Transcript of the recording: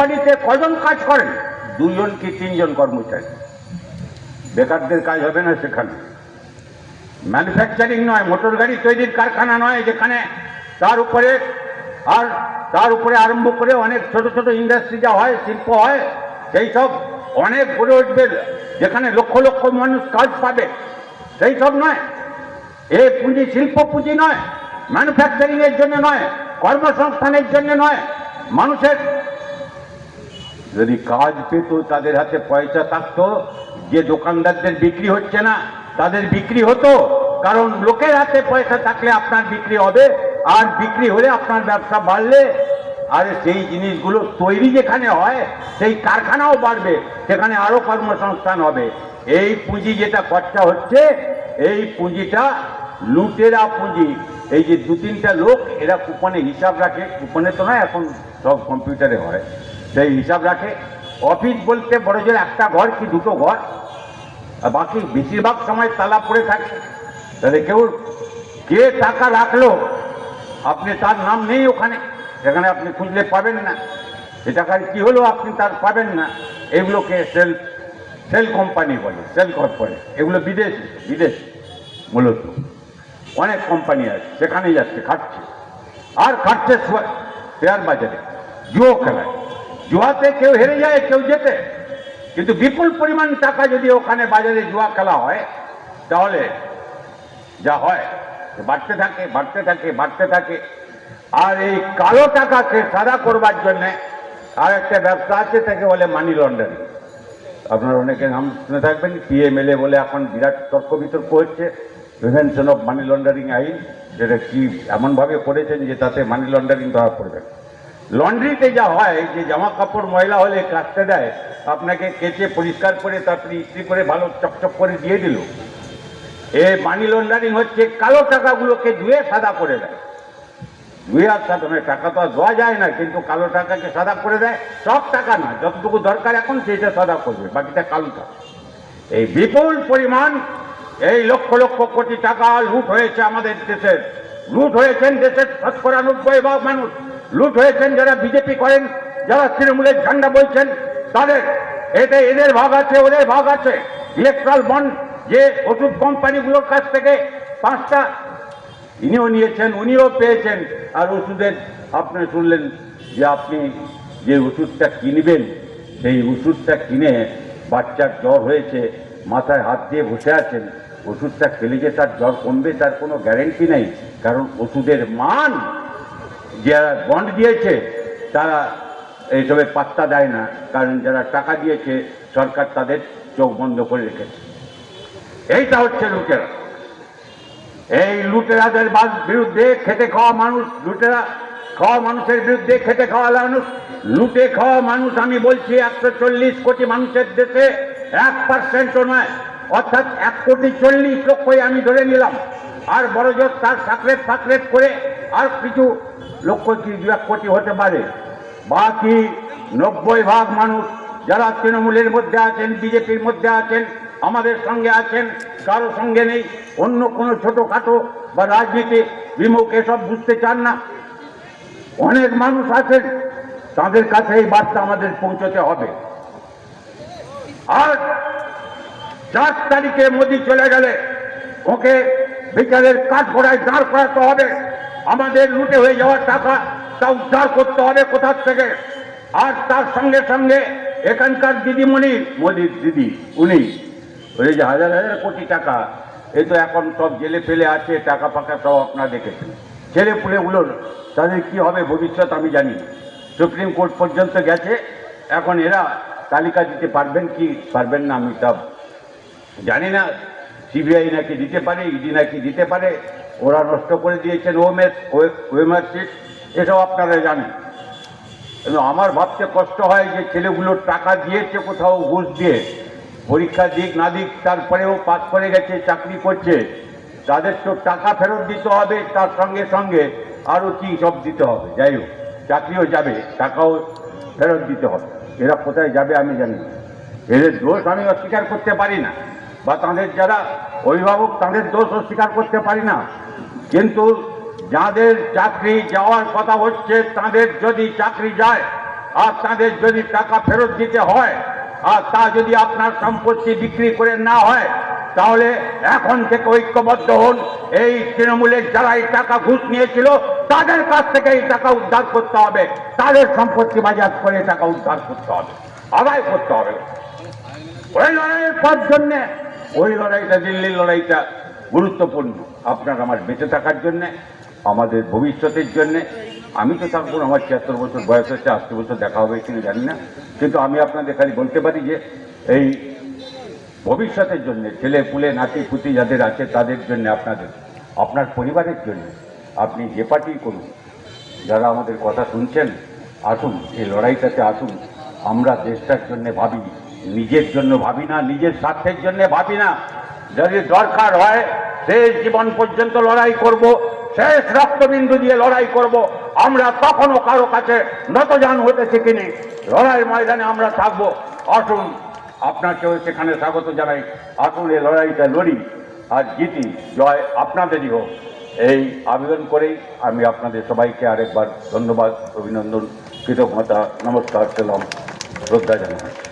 কোম্পানিতে কজন কাজ করেন? দুজন কি তিনজন কর্মচারী। বেকারদের কাজ হবে না সেখানে। ম্যানুফ্যাকচারিং নয়, মোটর গাড়ি তৈরির কারখানা নয়, যেখানে তার উপরে আর তার উপরে আরম্ভ করে অনেক ছোট ছোট ইন্ডাস্ট্রি যা হয়, শিল্প হয়, সেই সব অনেক গড়ে উঠবে, যেখানে লক্ষ লক্ষ মানুষ কাজ পাবে। সেই সব নয়। এ পুঁজি শিল্প পুঁজি নয় ম্যানুফ্যাকচারিং এর জন্য নয়, কর্মসংস্থানের জন্য নয়। মানুষের যদি কাজ পেত, তাদের হাতে পয়সা থাকতো, যে দোকানদারদের বিক্রি হচ্ছে না, তাদের বিক্রি হতো। কারণ লোকের হাতে পয়সা থাকলে আপনার বিক্রি হবে, আর বিক্রি হলে আপনার ব্যবসা বাড়লে। আর সেই জিনিসগুলো তৈরি যেখানে হয়, সেই কারখানাও বাড়বে, সেখানে আরও কর্মসংস্থান হবে। এই পুঁজি যেটা খরচা হচ্ছে, এই পুঁজিটা লুটেরা পুঁজি। এই যে দু তিনটা লোক, এরা কুপনে হিসাব রাখে, কুপনে তো নয় এখন সব কম্পিউটারে হয়। সেই হিসাব রাখে। অফিস বলতে বড় জোর একটা ঘর কি দুটো ঘর? আর বাকি বেশিরভাগ সময় তালা পড়ে থাকে। তাহলে কেউ কে টাকা রাখল? আপনি তার নাম নেই ওখানে। এখানে আপনি খুঁজলে পাবেন না। এ টাকার কী হলো আপনি তার পাবেন না। এগুলোকে সেল সেল কোম্পানি বলে, সেল কর্পোরেট এগুলো বিদেশ বিদেশ মূলত। অনেক কোম্পানি আছে সেখানে যাচ্ছে, খাটছে। আর খাটছে শোয়া- শেয়ার বাজারে, জুয়ো খেলায়। জুয়াতে কেউ হেরে যায়, কেউ জেতে। কিন্তু বিপুল পরিমাণ টাকা যদি ওখানে বাজারে জুয়া খেলা হয়, তাহলে যা হয় বাড়তে থাকে বাড়তে থাকে বাড়তে থাকে। আর এই কালো টাকাকে সাদা করবার জন্য আর একটা ব্যবসা আছে, তাকে বলে মানি লন্ডারিং আপনার অনেকে নাম শুনে থাকবেন পিএমএলএ বলে এখন বিরাট তর্ক বিতর্ক হচ্ছে। প্রিভেনশন অফ মানি লন্ডারিং আইন, যেটা কি এমনভাবে করেছেন যে তাতে মানি লন্ডারিং ধরা পড়বে লন্ড্রিতে যা হয়, যে জামা কাপড় ময়লা হলে কাচতে দেয়, আপনাকে কেচে পরিষ্কার করে তারপরে ইস্ত্রি করে ভালো চকচক করে দিয়ে দিল। এ মানি লন্ডারিং হচ্ছে, কালো টাকাগুলোকে ধুয়ে সাদা করে দেয়। ধুয়ে আর সাদা মানে টাকা তো আর ধোয়া যায় না, কিন্তু কালো টাকাকে সাদা করে দেয়, সব টাকা না যতটুকু দরকার এখন সেটা সাদা করবে, বাকিটা কালো টাকা। এই বিপুল পরিমাণ, এই লক্ষ লক্ষ কোটি টাকা লুট হয়েছে আমাদের দেশের। লুট হয়েছেন দেশের শতকরা নব্বই ভাগ মানুষ। লুট হয়েছেন যারা বিজেপি করেন, যারা তৃণমূলের ঝান্ডা বলছেন তাদের এতে এদের ভাগ আছে, ওদের ভাগ আছে। ইলেকট্রাল বন্ড যে ওষুধ কোম্পানিগুলোর কাছ থেকে পাঁচটা ইনিও নিয়েছেন, উনিও পেয়েছেন। আর ওষুধের, আপনি শুনলেন যে আপনি যে ওষুধটা কিনবেন, সেই ওষুধটা কিনে বাচ্চার জ্বর হয়েছে, মাথায় হাত দিয়ে বসে আছেন, ওষুধটা খেলে যে তার জ্বর কমবে, তার কোনো গ্যারেন্টি নেই, কারণ ওষুধের মান যারা বন্ড দিয়েছে, তারা এইসবের পাত্তা দেয় না। কারণ যারা টাকা দিয়েছে, সরকার তাদের চোখ বন্ধ করে রেখেছে। এইটা হচ্ছে লুটেরা। এই লুটেরাদের বিরুদ্ধে খেটে খাওয়া মানুষ, লুটেরা খাওয়া মানুষের বিরুদ্ধে খেটে খাওয়া মানুষ, লুটে খাওয়া মানুষ, আমি বলছি একশো চল্লিশ কোটি মানুষের দেশে এক পার্সেন্টও নয়, অর্থাৎ এক কোটি চল্লিশ লক্ষই আমি ধরে নিলাম। আর বড় জোর তার সাকরেট ফাকরেট করে আর কিছু লক্ষ কি দু এক কোটি হতে পারে? বাকি নব্বই ভাগ মানুষ যারা তৃণমূলের মধ্যে আছেন, বিজেপির মধ্যে আছেন, আমাদের সঙ্গে আছেন, কারও সঙ্গে নেই, অন্য কোনো ছোটোখাটো বা রাজনীতি বিমুখ এসব বুঝতে চান না। অনেক মানুষ আছেন, তাদের কাছে এই বার্তা আমাদের পৌঁছতে হবে। আর চার তারিখে মোদি চলে গেলে ওকে বিচারের কাঠ করায় দাঁড় করাতে হবে। আমাদের লুটে হয়ে যাওয়ার টাকা তা উদ্ধার করতে হবে কোথার থেকে? আর তার সঙ্গে সঙ্গে এখানকার দিদিমণি, মোদির দিদি, উনি, ওই যে হাজার হাজার কোটি টাকা এই তো এখন সব জেলে ফেলে আছে, টাকা ফাঁকা সব আপনারা দেখেছেন। ছেলে পুলেগুলোর তাদের কি হবে ভবিষ্যৎ আমি জানি সুপ্রিম কোর্ট পর্যন্ত গেছে, এখন এরা তালিকা দিতে পারবেন কি পারবেন না আমি তা জানি না। সিবিআই নাকি দিতে পারে, ইডি নাকি দিতে পারে ওরা নষ্ট করে দিয়েছেন ওমেস ওয়েমার সিট এসব আপনারা জানেন। কিন্তু আমার ভাবতে কষ্ট হয় যে ছেলেগুলোর টাকা দিয়েছে কোথাও ঘুষ দিয়ে, পরীক্ষা দিক না দিক, তারপরেও পাস করে গেছে, চাকরি করছে। তাদের তো টাকা ফেরত দিতে হবে, তার সঙ্গে সঙ্গে আরও কি সব দিতে হবে। যাই হোক, চাকরিও যাবে, টাকাও ফেরত দিতে হবে। এরা কোথায় যাবে আমি জানি এদের দোষ আমি অস্বীকার করতে পারি না। বা তাদের যারা অভিভাবক তাদের দোষ অস্বীকার করতে পারি না। কিন্তু যাদের চাকরি যাওয়ার কথা হচ্ছে, তাদের যদি চাকরি যায় আপনাদের যদি টাকা ফেরত দিতে হয়, আর তা যদি আপনার সম্পত্তি বিক্রি করে না হয়, তাহলে এখন থেকে ঐক্যবদ্ধ হন। এই তৃণমূলের যারা এই টাকা ঘুষ নিয়েছিল, তাদের কাছ থেকে এই টাকা উদ্ধার করতে হবে। তাদের সম্পত্তি বাজার করে টাকা উদ্ধার করতে হবে। আদায় করতে হবে। ওই লড়াইয়ের পর জন্যে ওই লড়াইটা, দিল্লির লড়াইটা গুরুত্বপূর্ণ। আপনার আমার বেঁচে থাকার জন্যে, আমাদের ভবিষ্যতের জন্যে। আমি তো থাকব আমার ছিয়াত্তর বছর বয়স হচ্ছে আশি বছর দেখা হবে কিনা জানি না। কিন্তু আমি আপনাদের খালি বলতে পারি যে, এই ভবিষ্যতের জন্য, ছেলে পুলে, নাতি পুতি যাদের আছে, তাদের জন্য আপনাদের, আপনার পরিবারের জন্য, আপনি যে পার্টি করুন, যারা আমাদের কথা শুনছেন, আসুন, এই লড়াইটাতে আসুন। আমরা দেশটার জন্য ভাবি। নিজের জন্য ভাবি না, নিজের স্বার্থের জন্য ভাবি না। যদি দরকার হয়, শেষ জীবন পর্যন্ত লড়াই করব, শেষ রক্তবিন্দু দিয়ে লড়াই করব। আমরা কখনো কারও কাছে নতজান হতে শিখিনি। লড়াই ময়দানে আমরা থাকব। আসুন, আপনাকেও সেখানে স্বাগত জানাই। আসুন, এই লড়াইটা লড়ি আর জিতি। জয় আপনাদেরই হোক। এই আবেদন করেই আমি আপনাদের সবাইকে আরেকবার ধন্যবাদ, অভিনন্দন, কৃতজ্ঞতা, নমস্কার, সালাম, শ্রদ্ধা জানাই।